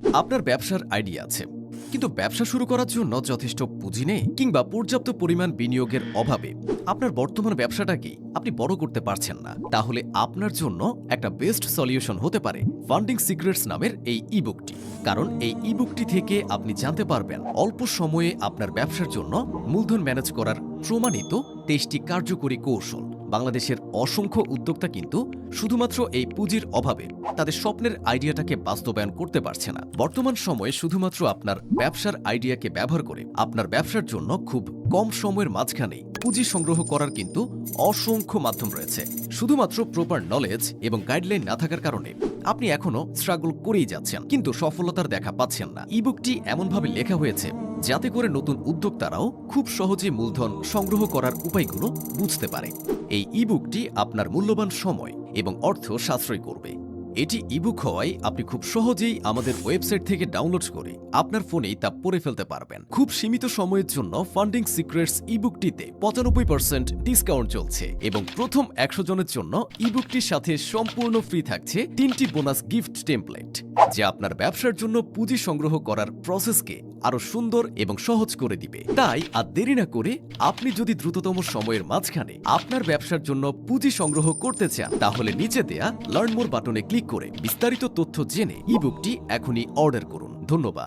আপনার ব্যবসার আইডিয়া আছে, কিন্তু ব্যবসা শুরু করার জন্য যথেষ্ট পুঁজি নেই কিংবা পর্যাপ্ত পরিমাণ বিনিয়োগের অভাবে আপনার বর্তমান ব্যবসাটাকে আপনি বড় করতে পারছেন না, তাহলে আপনার জন্য একটা বেস্ট সলিউশন হতে পারে ফান্ডিং সিক্রেটস নামের এই ইবুকটি কারণ এই ইবুকটি থেকে আপনি জানতে পারবেন অল্প সময়ে আপনার ব্যবসার জন্য মূলধন ম্যানেজ করার প্রমাণিত তেইশটি কার্যকরী কৌশল। বাংলাদেশের অসংখ্য উদ্যোক্তা কিন্তু শুধুমাত্র এই পুঁজির অভাবে তাদের স্বপ্নের আইডিয়াটাকে বাস্তবায়ন করতে পারছে না। বর্তমান সময়ে শুধুমাত্র আপনার ব্যবসার আইডিয়াকে ব্যবহার করে আপনার ব্যবসার জন্য খুব কম সময়ের মাঝখানেই পুঁজি সংগ্রহ করার কিন্তু অসংখ্য মাধ্যম রয়েছে। শুধুমাত্র প্রপার নলেজ এবং গাইডলাইন না থাকার কারণে আপনি এখনও স্ট্রাগল করেই যাচ্ছেন, কিন্তু সফলতার দেখা পাচ্ছেন না। ইবুকটি এমনভাবে লেখা হয়েছে যাতে করে নতুন উদ্যোক্তারাও খুব সহজে মূলধন সংগ্রহ করার উপায়গুলো বুঝতে পারে। এই ইবুকটি আপনার মূল্যবান সময় এবং অর্থ সাশ্রয় করবে। এটি ইবুক হওয়ায় আপনি খুব সহজেই আমাদের ওয়েবসাইট থেকে ডাউনলোড করে আপনার ফোনেই তা পড়ে ফেলতে পারবেন। খুব সীমিত সময়ের জন্য ফান্ডিং সিক্রেটস ইবুকটিতে পঁচানব্বই পার্সেন্ট ডিসকাউন্ট চলছে এবং প্রথম একশো জনের জন্য ইবুকটির সাথে সম্পূর্ণ ফ্রি থাকছে তিনটি বোনাস গিফট টেমপ্লেট, যা আপনার ব্যবসার জন্য পুঁজি সংগ্রহ করার প্রসেসকে আরও সুন্দর এবং সহজ করে দিবে। তাই আর দেরি না করে আপনি যদি দ্রুততম সময়ের মাঝখানে আপনার ব্যবসার জন্য পুঁজি সংগ্রহ করতে চান, তাহলে নিচে দেয়া লার্ন মোর বাটনে ক্লিক করে বিস্তারিত তথ্য জেনে ইবুকটি এখনই অর্ডার করুন। ধন্যবাদ।